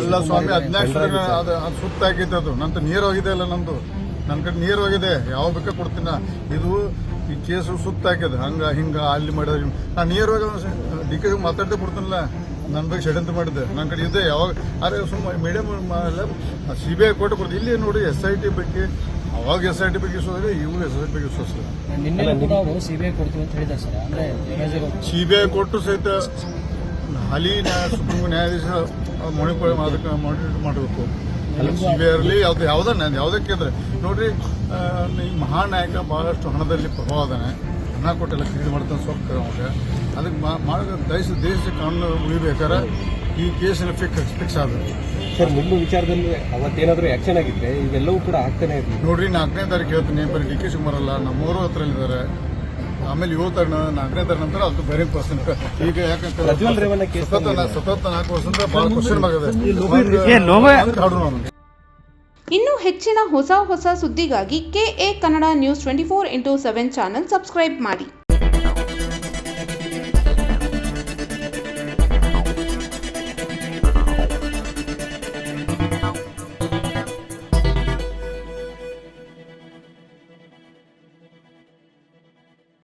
ಅಲ್ಲ ಸ್ವಾಮಿ ಹದಿನಾಲ್ಕು ಅದು ಅದು ಸುತ್ತ ಹಾಕಿದ್ದು ಅದು. ನಂತರ ನೀರು ಹೋಗಿದೆ ಅಲ್ಲ ನಂದು. ನನ್ನ ಕಡೆ ನೀರು ಹೋಗಿದೆ. ಯಾವ ಬೇಕಾ ಕೊಡ್ತೀನ? ಇದು ಈ ಕೇಸು ಸುತ್ತಾಕ್ಯದ ಹಾಕಿದೆ ಹಂಗ ಹಿಂಗ ಅಲ್ಲಿ ಮಾಡಿದ್ರೆ ನಾನು ನೀರು ಹೋಗಿ ಡಿ ಕೆ ಮಾತಾಡ್ದೆ ಕೊಡ್ತೀನಲ್ಲ. ನನ್ನ ಬಗ್ಗೆ ಷಡ್ಯಂತ್ರ ಮಾಡಿದ್ದೆ. ನನ್ನ ಕಡೆ ಇದೆ. ಯಾವಾಗ ಅರೆ ಸುಮ್ಮ ಮೀಡಿಯಂ ಸಿ ಬಿ ಐ ಕೊಟ್ಟು ಕೊಡ್ತೀವಿ ಇಲ್ಲಿ ನೋಡಿ ಎಸ್ ಐ ಟಿ ಬಗ್ಗೆ ಅವಾಗ ಎಸ್ ಐ ಟಿ ಬಗ್ಗೆ ವಿಶ್ವಾಸ ಇವ್ರು ಎಸ್ ಐ ಟಿ ಬಗ್ಗೆ ಕೊಡ್ತೀವಿ ಅಂತ ಹೇಳಿದ ಸರ್. ಸಿ ಬಿ ಐ ಕೊಟ್ಟು ಸಹಿತ ಹಾಲಿ ಸುಪ್ರೀಂ ನ್ಯಾಯಾಧೀಶ ಮಣಿಪುರ ಅದಕ್ಕೆ ಮಾಡಬೇಕು. ಸಿ ಬಿ ಇರಲಿ ಯಾವ್ದು ಯಾವುದೇ ಯಾವುದಕ್ಕೆ ಅಂದ್ರೆ ನೋಡ್ರಿ ಈ ಮಹಾನಾಯಕ ಬಹಳಷ್ಟು ಹಣದಲ್ಲಿ ಪ್ರಭಾವ ಅದಾನೆ ಹಣ ಕೊಟ್ಟೆಲ್ಲ ಖರೀದಿ ಮಾಡ್ತಾನೆ ಸೊಕ್ಕ ಅವಾಗ ಅದಕ್ಕೆ ಮಾಡ ದೇಶ ದೇಶ ಕಾನೂನು ಉಳಿಬೇಕಾರೆ ಈ ಕೇಸಿನ ಫಿಕ್ಸ್ ಫಿಕ್ಸ್ ಆದ್ರೆ. ಸರ್ ನಿಮ್ಮ ವಿಚಾರದಲ್ಲಿ ಅವತ್ತೇನಾದ್ರೂ ಆಕ್ಷನ್ ಆಗಿದ್ರೆ ಇವೆಲ್ಲವೂ ಕೂಡ ಆಗ್ತಾನೆ ಇರಲಿ. ನೋಡ್ರಿ ನಾಲ್ಕನೇ ತಾರೀಕು ಹೇಳ್ತೀನಿ ಬರೀ ಡಿ ಕೆ ಶಿವಕುಮಾರ್ ಅಲ್ಲ ನಮ್ಮೂರು ಹತ್ರ ಇದ್ದಾರೆ ಆಮೇಲೆ ಏಳು ತರಣ ನಾಲ್ಕನೇ ತರಣ ನಂತರ ಅದು ಬೇರೆ ಕ್ವಶನ್ ಈಗ ಯಾಕಂದ್ರೆ ಸತತ ಸತತ ನಾಲ್ಕು ವರ್ಷದಿಂದ ಬಹಳ ಕ್ವಶನ್ ಆಗಿದೆ. ಕಾಡು ನಾನು ಇನ್ನು ಹೆಚ್ಚಿನ ಹೊಸ ಹೊಸ ಸುದ್ದಿಗಾಗಿ K A Kannada news twenty four into seven channel subscribe ಮಾಡಿ.